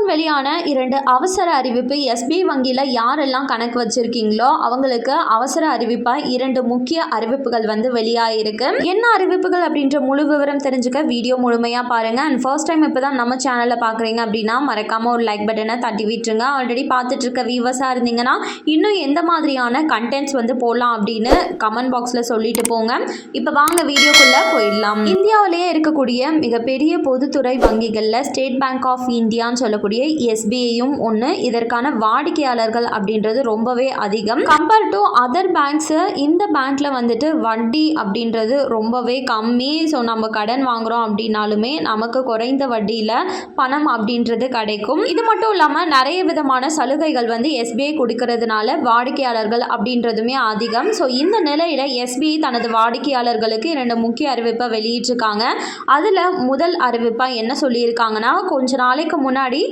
முன் வெளியான இரண்டு அவசர அறிவிப்பு எஸ்பிஐ வங்கியில் யாரெல்லாம் கணக்கு வச்சிருக்கீங்களோ அவங்களுக்கு அவசர அறிவிப்பாக இரண்டு முக்கிய அறிவிப்புகள் வந்து வெளியாகிருக்கு என்ன அறிவிப்புகள் அப்படின்ற முழு விவரம் தெரிஞ்சுக்க வீடியோ முழுமையாக பாருங்கள் அண்ட் ஃபர்ஸ்ட் டைம் இப்போ தான் நம்ம சேனலில் பார்க்குறீங்க அப்படின்னா மறக்காமல் ஒரு லைக் பட்டனை தட்டி விட்டுருங்க. ஆல்ரெடி பார்த்துட்டு இருக்க வியூவர்ஸாக இருந்தீங்கன்னா இன்னும் எந்த மாதிரியான கண்டென்ட்ஸ் வந்து போடலாம் அப்படின்னு கமெண்ட் பாக்ஸில் சொல்லிட்டு போங்க. இப்போ வாங்க வீடியோக்குள்ளே போயிடலாம். இந்தியாவிலேயே இருக்கக்கூடிய மிகப்பெரிய பொதுத்துறை வங்கிகளில் ஸ்டேட் பேங்க் ஆஃப் இந்தியான்னு சொல்லக்கூடிய எஸ்பிஐயும் ஒன்று இதற்கான வாடிக்கையாளர்கள் அப்படின்றது ரொம்பவே அதிகம். கம்பேர் டு அதர் பேங்க்ஸு இந்த பேங்க்ல வந்துட்டு வட்டி அப்படின்றது ரொம்பவே கம்மி. ஸோ நம்ம கடன் வாங்குறோம் அப்படின்னாலுமே நமக்கு குறைந்த வட்டியில் பணம் அப்படின்றது கிடைக்கும். இது மட்டும் இல்லாமல் நிறைய விதமான சலுகைகள் வந்து எஸ்பிஐ கொடுக்கறதுனால வாடிக்கையாளர்கள் அப்படின்றதுமே அதிகம். ஸோ இந்த நிலையில் எஸ்பிஐ தனது வாடிக்கையாளர்களுக்கு இரண்டு முக்கிய அறிவிப்பை வெளியிட்டிருக்காங்க. அதில் முதல் அறிவிப்பாக என்ன சொல்லியிருக்காங்கன்னா கொஞ்ச நாளைக்கு முன்னாடி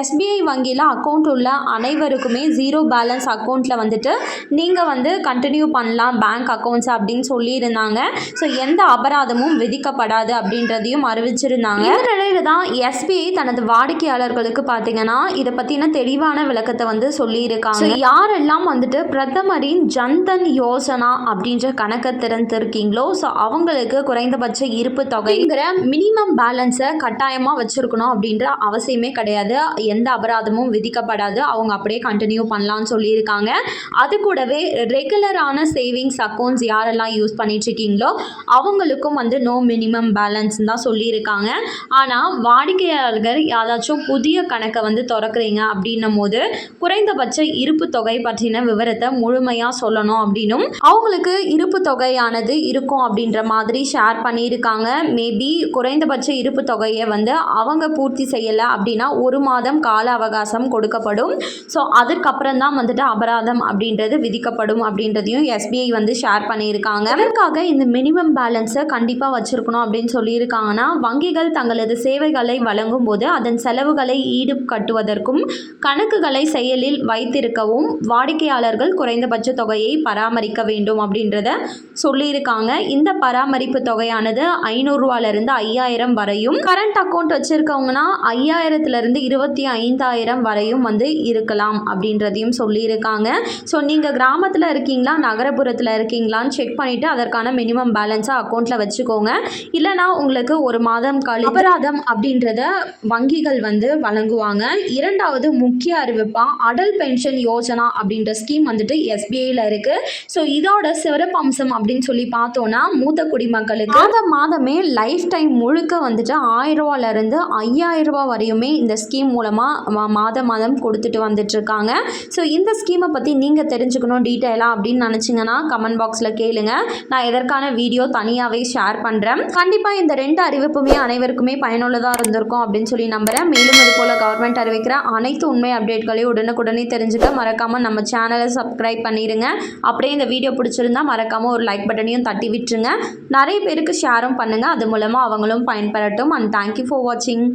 எஸ்பிஐ வங்கியில் அக்கௌண்ட் உள்ள அனைவருக்குமே ஜீரோ பேலன்ஸ் அக்கௌண்ட்டில் வந்துட்டு நீங்கள் வந்து கண்டினியூ பண்ணலாம் பேங்க் அக்கௌண்ட்ஸ் அப்படின்னு சொல்லியிருந்தாங்க. ஸோ எந்த அபராதமும் விதிக்கப்படாது அப்படின்றதையும் அறிவிச்சிருந்தாங்க. இந்த நிலையில தான் எஸ்பிஐ தனது வாடிக்கையாளர்களுக்கு பார்த்தீங்கன்னா இதை பற்றின தெளிவான விளக்கத்தை வந்து சொல்லியிருக்காங்க. யாரெல்லாம் வந்துட்டு பிரதமரின் ஜன்தன் யோசனா அப்படின்ற கணக்கை திறந்திருக்கீங்களோ ஸோ அவங்களுக்கு குறைந்தபட்ச இருப்பு தொகைங்கிற மினிமம் பேலன்ஸை கட்டாயமாக வச்சுருக்கணும் அப்படின்ற அவசியமே கிடையாது. எந்த அபராதமும் விதிக்கப்படாது. அவங்க அப்படியே கண்டினியூ பண்ணலாம்னு சொல்லியிருக்காங்க. அது கூடவே ரெகுலரான சேவிங்ஸ் அக்கௌண்ட்ஸ் யாரெல்லாம் யூஸ் பண்ணிட்டு இருக்கீங்களோ அவங்களுக்கும் வந்து நோ மினிமம் பேலன்ஸ் தான் சொல்லியிருக்காங்க. ஆனால் வாடிக்கையாளர்கள் யாராச்சும் புதிய கணக்கை வந்து திறக்கிறீங்க அப்படின்னும் போது குறைந்தபட்ச இருப்பு தொகை பற்றின விவரத்தை முழுமையாக சொல்லணும் அப்படின்னும் அவங்களுக்கு இருப்பு தொகையானது இருக்கும் அப்படின்ற மாதிரி ஷேர் பண்ணியிருக்காங்க. மேபி குறைந்தபட்ச இருப்பு தொகையை வந்து அவங்க பூர்த்தி செய்யலை அப்படின்னா ஒரு மாதம் கால அவகாசம் கொடுக்கப்படும். ஸோ அதுக்கப்புறம் தான் வந்துட்டு அபராதம் அப்படின்றது விதிக்கப்படும் அப்படின்றதையும் எஸ்பிஐ வந்து ஷேர் பண்ணியிருக்காங்க. அதற்காக இந்த மினிமம் பேலன்ஸை கண்டிப்பாக வச்சுருக்கணும் அப்படின்னு சொல்லியிருக்காங்கன்னா வங்கிகள் தங்களது சேவைகளை வழங்கும் போது அதன் செலவுகளை ஈடு கட்டுவதற்கும் கணக்குகளை செயலில் வைத்திருக்கவும் வாடிக்கையாளர்கள் குறைந்தபட்ச தொகையை பராமரிக்க வேண்டும் அப்படின்றத சொல்லியிருக்காங்க. இந்த பராமரிப்பு தொகையானது ஐநூறுரூவாலேருந்து ஐயாயிரம் வரையும். கரண்ட் அக்கௌண்ட் வச்சுருக்கவங்கன்னா ஐயாயிரத்துலேருந்து இருபத்தி ஐந்தாயிரம் வரையும் வந்து இருக்கலாம் அப்படின்றதையும் சொல்லியிருக்காங்க. ஸோ நீங்கள் கிராமத்தில் இருக்கீங்களா நகரப்புறத்தில் இருக்கீங்களான்னு செக் பண்ணிவிட்டு அதற்கான மினிமம் பேலன்ஸாக அக்கௌண்ட்டில் வச்சுக்கோங்க. இல்லைனா உங்களுக்கு ஒரு மாதம் கழி அபராதம் அப்படின்றத வங்கிகள் வந்து வழங்குவாங்க. இரண்டாவது முக்கிய அறிவிப்பாக அடல் பென்ஷன் யோஜனா அப்படின்ற ஸ்கீம் வந்துட்டு எஸ்பிஐயில் இருக்குது ஸோ இதோட சிறப்பம்சம் அப்படின்னு சொல்லி பார்த்தோன்னா மூத்த குடிமக்களுக்கு மாதம் மாதமே லைஃப் டைம் முழுக்க வந்துட்டு ஆயிரம் ரூபாயிலிருந்து ஐயாயிரம் ரூபாய் வரையுமே இந்த ஸ்கீம் ஸ்கீம் மூலமாக மாத மாதம் கொடுத்துட்டு வந்துட்டுருக்காங்க. ஸோ இந்த ஸ்கீமை பற்றி நீங்கள் தெரிஞ்சுக்கணும் டீட்டெயிலாக அப்படின்னு நினச்சிங்கன்னா கமெண்ட் பாக்ஸில் கேளுங்க. நான் எதற்கான வீடியோ தனியாகவே ஷேர் பண்ணுறேன் கண்டிப்பாக இந்த ரெண்டு அறிவிப்புமே அனைவருக்குமே பயனுள்ளதாக இருந்திருக்கும் அப்படின்னு சொல்லி நம்புகிறேன் மேலும் இது போல் கவர்மெண்ட் அறிவிக்கிற அனைத்து உண்மை அப்டேட்களையும் உடனுக்குடனே தெரிஞ்சுக்க மறக்காமல் நம்ம சேனலை சப்ஸ்கிரைப் பண்ணிடுங்க அப்படியே இந்த வீடியோ பிடிச்சிருந்தா மறக்காமல் ஒரு லைக் பட்டனையும் தட்டி விட்டுருங்க. நிறைய பேருக்கு ஷேரும் பண்ணுங்கள் அது மூலமாக அவங்களும் பயன்பெறட்டும். அண்ட் தேங்க்யூ ஃபார் வாட்சிங்